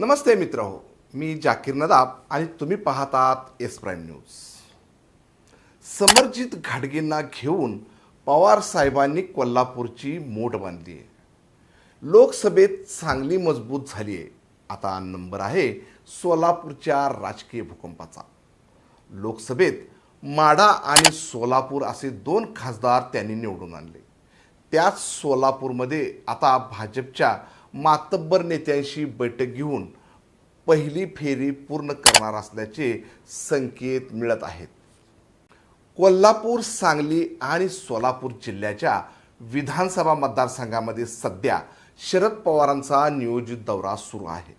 नमस्ते मित्र हो मी जाकीर नदाब आणि तुम्ही पाहतात एस प्राईम न्यूज समरजित घाडगेंना घेऊन पवार साहेबांनी कोल्हापूरची मोठ बांधली आहे. लोकसभेत चांगली मजबूत झाली आहे. आता नंबर आहे सोलापूरच्या राजकीय भूकंपाचा. लोकसभेत माढा आणि सोलापूर असे दोन खासदार त्यांनी निवडून आणले. त्याच सोलापूरमध्ये आता भाजपच्या मातब्बर नेत्यांशी बैठक घेऊन पहिली फेरी पूर्ण करणार असल्याचे संकेत मिळत आहेत. कोल्हापूर सांगली आणि सोलापूर जिल्ह्याच्या विधानसभा मतदारसंघामध्ये सध्या शरद पवारांचा नियोजित दौरा सुरू आहे.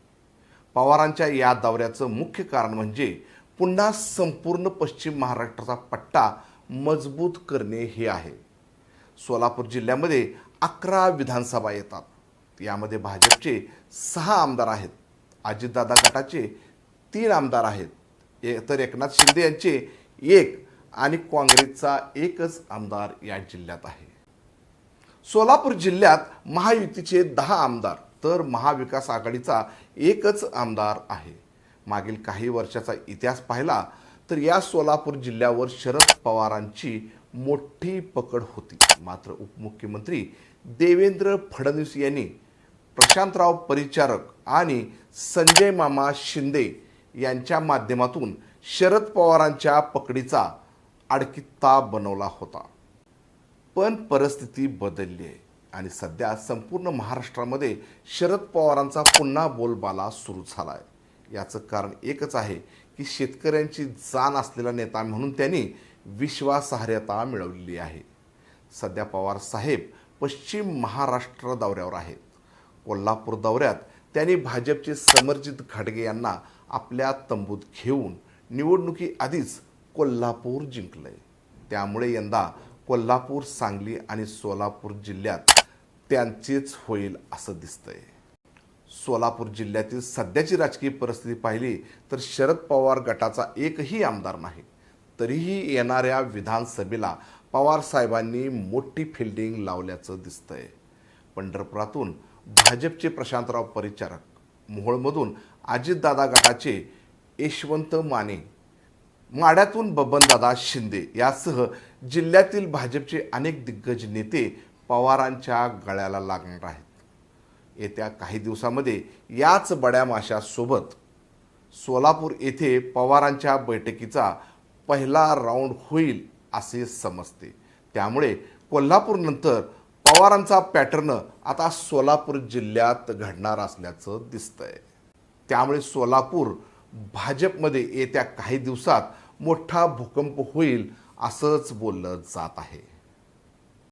पवारांच्या या दौऱ्याचं मुख्य कारण म्हणजे पुन्हा संपूर्ण पश्चिम महाराष्ट्राचा पट्टा मजबूत करणे हे आहे. सोलापूर जिल्ह्यामध्ये अकरा विधानसभा येतात. यामध्ये भाजपचे सहा आमदार आहेत. अजितदादा गटाचे तीन आमदार आहेत. ए- तर एकनाथ शिंदे यांचे एक आणि काँग्रेसचा एकच आमदार या जिल्ह्यात आहे. सोलापूर जिल्ह्यात महायुतीचे दहा आमदार तर महाविकास आघाडीचा एकच आमदार आहे. मागील काही वर्षाचा इतिहास पाहिला तर या सोलापूर जिल्ह्यावर शरद पवारांची मोठी पकड होती. मात्र उपमुख्यमंत्री देवेंद्र फडणवीस यांनी प्रशांतराव परिचारक आणि संजय मामा शिंदे यांच्या माध्यमातून शरद पवारांच्या पकडीचा आडकित्ता बनवला होता. पण परिस्थिती बदलली आहे आणि सध्या संपूर्ण महाराष्ट्रामध्ये शरद पवारांचा पुन्हा बोलबाला सुरू झाला आहे याचं कारण एकच आहे की शेतकऱ्यांची जाण असलेला नेता म्हणून त्यांनी विश्वासार्हता मिळवलेली आहे. सध्या पवार साहेब पश्चिम महाराष्ट्र दौऱ्यावर आहेत. कोल्हापूर दौऱ्यात त्यांनी भाजपचे समरजित घाटगे यांना आपल्या तंबूत घेऊन निवडणुकीआधीच कोल्हापूर जिंकलंय त्यामुळे यंदा कोल्हापूर सांगली आणि सोलापूर जिल्ह्यात त्यांचेच होईल असं दिसतंय. सोलापूर जिल्ह्यातील सध्याची राजकीय परिस्थिती पाहिली तर शरद पवार गटाचा एकही आमदार नाही. तरीही येणाऱ्या विधानसभेला पवार साहेबांनी मोठी फिल्डिंग लावल्याचं दिसतंय. पंढरपुरातून भाजपचे प्रशांतराव परिचारक मोहोळमधून अजितदादा गटाचे यशवंत माने माड्यातून बबनदादा शिंदे यासह जिल्ह्यातील भाजपचे अनेक दिग्गज नेते पवारांच्या गळ्याला लागणार आहेत. येत्या काही दिवसामध्ये याच बड्या माशासोबत सोलापूर येथे पवारांच्या बैठकीचा पहिला राऊंड होईल असे समजते. त्यामुळे कोल्हापूरनंतर पवारांचा पॅटर्न आता सोलापूर जिल्ह्यात घडणार असल्याचं दिसतंय. त्यामुळे सोलापूर भाजपमध्ये येत्या काही दिवसात मोठा भूकंप होईल असंच बोललं जात आहे.